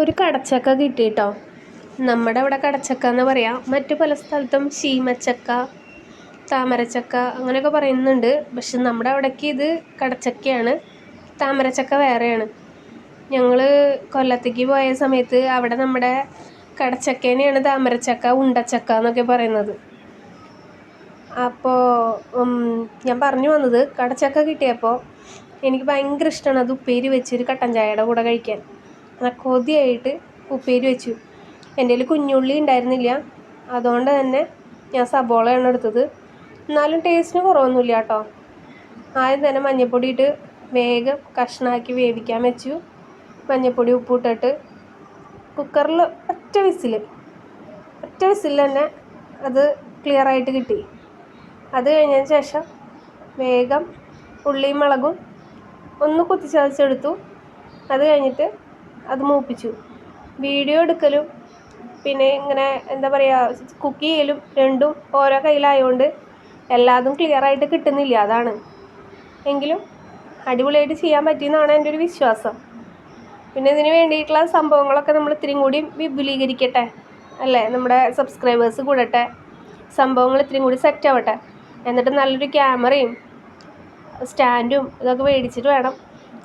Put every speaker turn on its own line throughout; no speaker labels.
ഒരു കടച്ചക്ക കിട്ടി കേട്ടോ നമ്മുടെ ഇവിടെ കടച്ചക്ക എന്ന് പറയാം. മറ്റു പല സ്ഥലത്തും ശീമച്ചക്ക താമരച്ചക്ക അങ്ങനെയൊക്കെ പറയുന്നുണ്ട്. പക്ഷെ നമ്മുടെ അവിടേക്ക് ഇത് കടച്ചക്കയാണ്. താമരച്ചക്ക വേറെയാണ്. ഞങ്ങൾ കൊല്ലത്തേക്ക് പോയ സമയത്ത് അവിടെ നമ്മുടെ കടച്ചക്കേനെയാണ് താമരച്ചക്ക ഉണ്ടച്ചക്ക എന്നൊക്കെ പറയുന്നത്. അപ്പോൾ ഞാൻ പറഞ്ഞു വന്നത് കടച്ചക്ക കിട്ടിയപ്പോൾ എനിക്ക് ഭയങ്കര ഇഷ്ടമാണ് അത് ഉപ്പേരി വെച്ചൊരു കട്ടൻ ചായയുടെ കൂടെ കഴിക്കാൻ. കൊതിയായിട്ട് ഉപ്പേരി വെച്ചു. എന്റെ കയ്യിൽ കുഞ്ഞുള്ളി ഉണ്ടായിരുന്നില്ല. അതുകൊണ്ട് തന്നെ ഞാൻ സബോളയാണ് എടുത്തത്. എന്നാലും ടേസ്റ്റിന് കുറവൊന്നുമില്ല കേട്ടോ. ആദ്യം തന്നെ മഞ്ഞൾപ്പൊടി ഇട്ട് വേഗം കഷ്ണാക്കി വേവിക്കാൻ വെച്ചു. മഞ്ഞൾപ്പൊടി ഉപ്പിട്ടിട്ട് കുക്കറിൽ ഒറ്റ വിസിൽ ഒറ്റ വിസിൽ തന്നെ അത് ക്ലിയർ ആയിട്ട് കിട്ടി. അത് കഴിഞ്ഞതിന് ശേഷം വേഗം ഉള്ളിയും മുളകും ഒന്ന് കുത്തിച്ചതച്ചെടുത്തു. അത് കഴിഞ്ഞിട്ട് അത് മൂപ്പിച്ചു. വീഡിയോ എടുക്കലും പിന്നെ ഇങ്ങനെ എന്താ പറയുക കുക്ക് ചെയ്യലും രണ്ടും ഓരോ കയ്യിലായതുകൊണ്ട് എല്ലാതും ക്ലിയറായിട്ട് കിട്ടുന്നില്ല അതാണ്. എങ്കിലും അടിപൊളിയായിട്ട് ചെയ്യാൻ പറ്റിയെന്നാണ് എന്റെ ഒരു വിശ്വാസം. പിന്നെ ഇതിന് വേണ്ടിയിട്ടുള്ള സംഭവങ്ങളൊക്കെ നമ്മൾ ഇത്രയും കൂടി വിപുലീകരിക്കട്ടെ അല്ലേ? നമ്മുടെ സബ്സ്ക്രൈബേഴ്സ് കൂടട്ടെ സംഭവങ്ങൾ ഇത്രയും കൂടി സെറ്റ് ആവട്ടെ. എന്നിട്ട് നല്ലൊരു ക്യാമറയും സ്റ്റാൻഡും ഇതൊക്കെ മേടിച്ചിട്ട് വേണം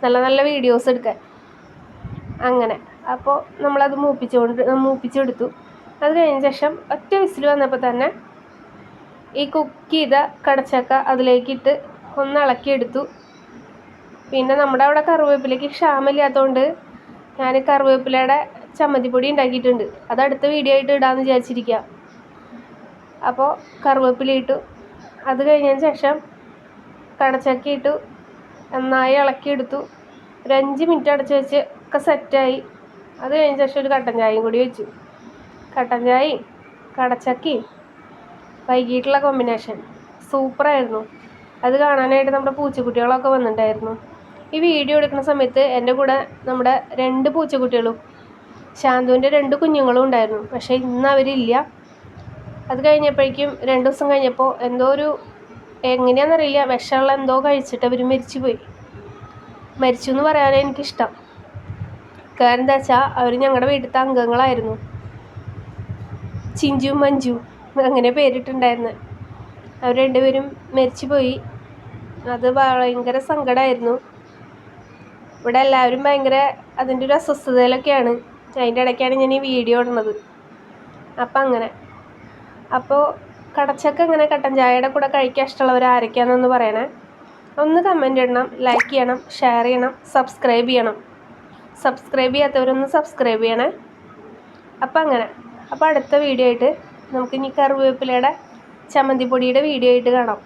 നല്ല നല്ല വീഡിയോസ് എടുക്കാൻ. അങ്ങനെ. അപ്പോൾ നമ്മളത് മൂപ്പിച്ചുകൊണ്ട് മൂപ്പിച്ചെടുത്തു. അത് കഴിഞ്ഞ ശേഷം ഒറ്റ വിസിൽ വന്നപ്പോൾ തന്നെ ഈ കുക്ക് ചെയ്ത കടച്ചക്ക അതിലേക്കിട്ട് ഒന്ന് ഇളക്കിയെടുത്തു. പിന്നെ നമ്മുടെ അവിടെ കറിവേപ്പിലേക്ക് ക്ഷാമില്ലാത്തതുകൊണ്ട് ഞാൻ കറിവേപ്പിലയുടെ ചമ്മന്തിപ്പൊടി ഉണ്ടാക്കിയിട്ടുണ്ട്. അത് അടുത്ത വീഡിയോ ആയിട്ട് ഇടാമെന്ന് വിചാരിച്ചിരിക്കുക അപ്പോൾ കറിവേപ്പില ഇട്ടു. അത് കഴിഞ്ഞതിന് ശേഷം കടച്ചക്ക ഇട്ടു. നന്നായി ഇളക്കിയെടുത്തു. ഒരു അഞ്ച് മിനിറ്റ് അടച്ച് വെച്ച് ഒക്കെ സെറ്റായി അത് കഴിഞ്ഞ ശേഷം ഒരു കട്ടൻ ചായയും കൂടി വെച്ചു. കട്ടൻ ചായയും കടച്ചക്കയും വൈകിട്ടുള്ള കോമ്പിനേഷൻ സൂപ്പറായിരുന്നു അത് കാണാനായിട്ട് നമ്മുടെ പൂച്ചക്കുട്ടികളൊക്കെ വന്നിട്ടുണ്ടായിരുന്നു. ഈ വീഡിയോ എടുക്കുന്ന സമയത്ത് എന്റെ കൂടെ നമ്മുടെ രണ്ട് പൂച്ചക്കുട്ടികളും ശാന്തുവിന്റെ രണ്ട് കുഞ്ഞുങ്ങളും ഉണ്ടായിരുന്നു. പക്ഷേ ഇന്ന് അവരില്ല. അത് കഴിഞ്ഞപ്പോഴേക്കും രണ്ട് ദിവസം കഴിഞ്ഞപ്പോൾ എന്തോ ഒരു എങ്ങനെയാണെന്നറിയില്ല. വിഷമുള്ള എന്തോ കഴിച്ചിട്ട് അവർ മരിച്ചു പോയി മരിച്ചു എന്ന് പറയാനേ എനിക്കിഷ്ടം. കാരണം എന്താ വെച്ചാൽ അവർ ഞങ്ങളുടെ വീട്ടിലത്തെ അംഗങ്ങളായിരുന്നു. ചിഞ്ചു മഞ്ജു അങ്ങനെ പേരിട്ടുണ്ടായിരുന്നു. അവർ രണ്ടുപേരും മരിച്ചു പോയി അത് ഭയങ്കര സങ്കടമായിരുന്നു ഇവിടെ എല്ലാവരും ഭയങ്കര അതിന്റെ ഒരു അസ്വസ്ഥതയിലൊക്കെയാണ്. അതിന്റെ ഇടയ്ക്കാണ് ഞാൻ ഈ വീഡിയോ ഇടുന്നത്. അപ്പം അങ്ങനെ. അപ്പോൾ കടച്ചക്ക ഇങ്ങനെ കട്ടൻ ചായയുടെ കൂടെ കഴിക്കാൻ ഇഷ്ടമുള്ളവർ ആരൊക്കെയാണെന്നൊന്ന് പറയണേ. ഒന്ന് കമന്റ് ഇടണം ലൈക്ക് ചെയ്യണം ഷെയർ ചെയ്യണം സബ്സ്ക്രൈബ് ചെയ്യണം. സബ്സ്ക്രൈബ് ചെയ്യാത്തവരൊന്ന് സബ്സ്ക്രൈബ് ചെയ്യണേ. അപ്പം അങ്ങനെ. അപ്പോൾ അടുത്ത വീഡിയോ ആയിട്ട് നമുക്ക് ഇനി കറിവേപ്പിലയുടെ ചമ്മന്തിപ്പൊടിയുടെ വീഡിയോ ആയിട്ട് കാണാം.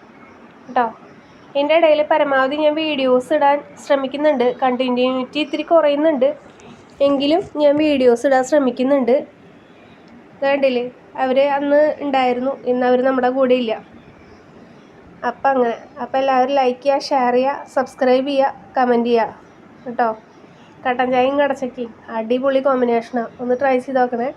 കേട്ടോ? എന്റെ ഇടയിൽ പരമാവധി ഞാൻ വീഡിയോസ് ഇടാൻ ശ്രമിക്കുന്നുണ്ട്. കണ്ടിന്യൂറ്റി ഇത്തിരി കുറയുന്നുണ്ട്. എങ്കിലും ഞാൻ വീഡിയോസ് ഇടാൻ ശ്രമിക്കുന്നുണ്ട്. വേണ്ടില്ലേ അവർ അന്ന് ഉണ്ടായിരുന്നു. ഇന്ന് അവർ നമ്മുടെ കൂടെ ഇല്ല. അപ്പം അങ്ങനെ. അപ്പം എല്ലാവരും ലൈക്ക് ചെയ്യുക ഷെയർ ചെയ്യുക സബ്സ്ക്രൈബ് ചെയ്യുക കമന്റ് ചെയ്യുക. കേട്ടോ? കട്ടൻ ചായയും കടച്ചക്കി. അടിപൊളി കോമ്പിനേഷനാണ് ഒന്ന് ട്രൈ ചെയ്ത് നോക്കണേ.